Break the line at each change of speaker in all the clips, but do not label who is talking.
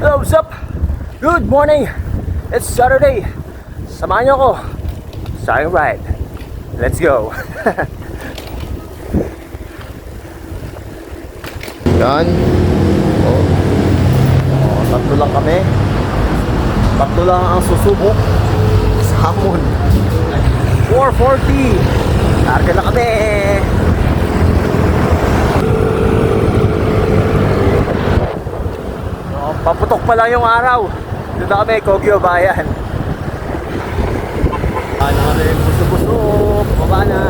Hello, what's up? Good morning! It's Saturday. Samahan niyo ako sa aking ride. Let's go! Yan. Oh. oh. Tatlo lang kami. Tatlo lang ang susubok sa hamon. 440. Targa na kami. Paputok pa lang yung araw. Dito kami, Kogyo Bayan. Ano kami, busog-busog. Baba na.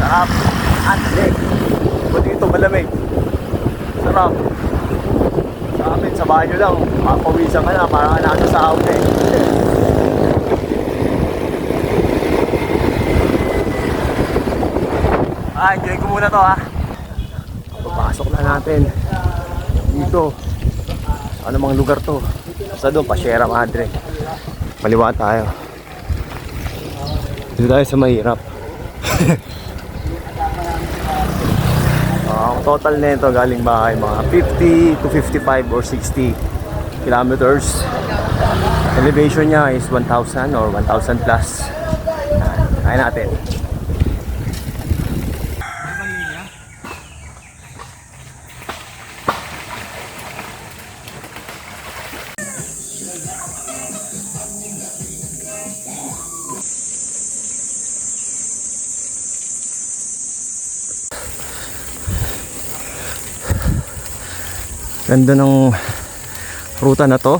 Sarap. At leg. Buti ito malamig. Sarap. Sa amin, sa bahay lang. Makapawisan ka na, parang nasa sauna eh. Ah, enjoy ko muna to ha. Papasok na natin. Dito. Ano mang lugar to? Sa doon, pa Sierra Madre. Maliwa tayo. Dito tayo sa mahirap. Ah, Ang total nito galing bahay mga 50 to 55 or 60 kilometers. Elevation niya is 1,000 or 1,000 plus. Kaya natin. Ganda ng ruta na to.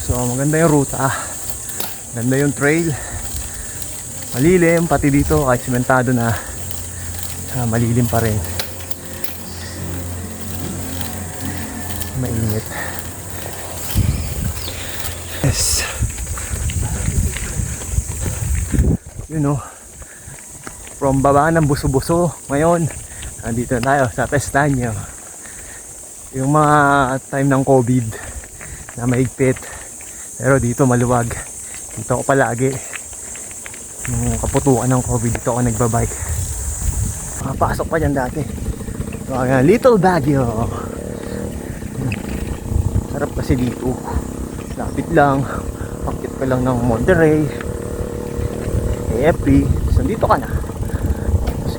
So maganda yung ruta. Ganda yung trail. Malilim pati dito kahit simentado na. ah, malilim pa rin. Mainit. Yes. You know, from baba ng buso-buso ngayon Nandito na tayo sa Pestanyo. Yung mga time ng COVID na maigpit. Pero dito maluwag. Dito ako palagi. Nung kaputukan ng COVID dito ako nagbabike. Makapasok pa dyan dati. Ayan, Little Baguio. Sarap kasi dito. Lapit lang. Pakit ka lang ng Monterey. AFP. So, dito ka na.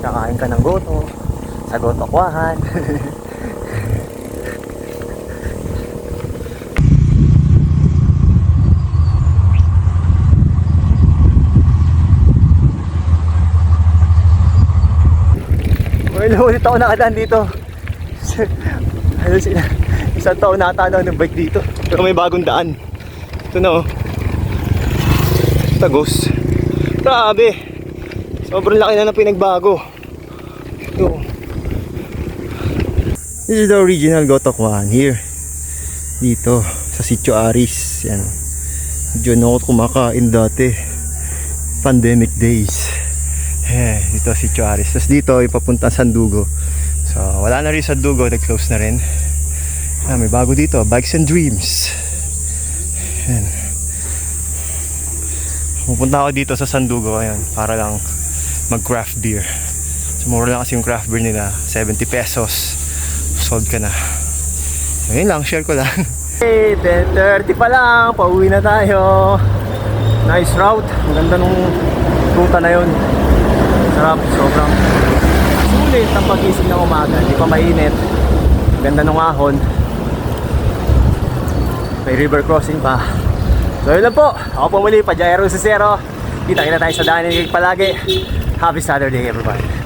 Kakain ka ng goto sa Gotokwahan. Well, ulit ako nakadaan dito. ano sila? Isang taon na ata ng bike dito. Pero may bagong daan. Ito na oh. Tagos. Grabe. Sobrang laki na ng pinagbago. This is the original Gotokwan here. Dito sa Sitio Aris. Yan. Diyan ako kumakain dati. Pandemic days. Eh, dito Sitio Aris. Tapos dito ipapunta Sandugo. So wala na rin Sandugo. Nag-close na rin. Ah, may bago dito. Bikes and Dreams. Yan. Pupunta ako dito sa Sandugo ngayon para lang mag craft beer. So, mura lang kasi yung craft beer nila. 70 pesos. Sold ka na. So, lang. Share ko lang. Hey, 10.30 pa lang. Pauwi na tayo. Nice route. Ang ganda nung ruta na yun. Sarap. Sobrang sulit ang pagising ng umaga. Hindi pa mainit. Ganda ng ahon. May river crossing pa. So yun lang po. Ako po muli, Pajaero Cicero. Kita-kita tayo sa daanan palagi. Happy Saturday everybody.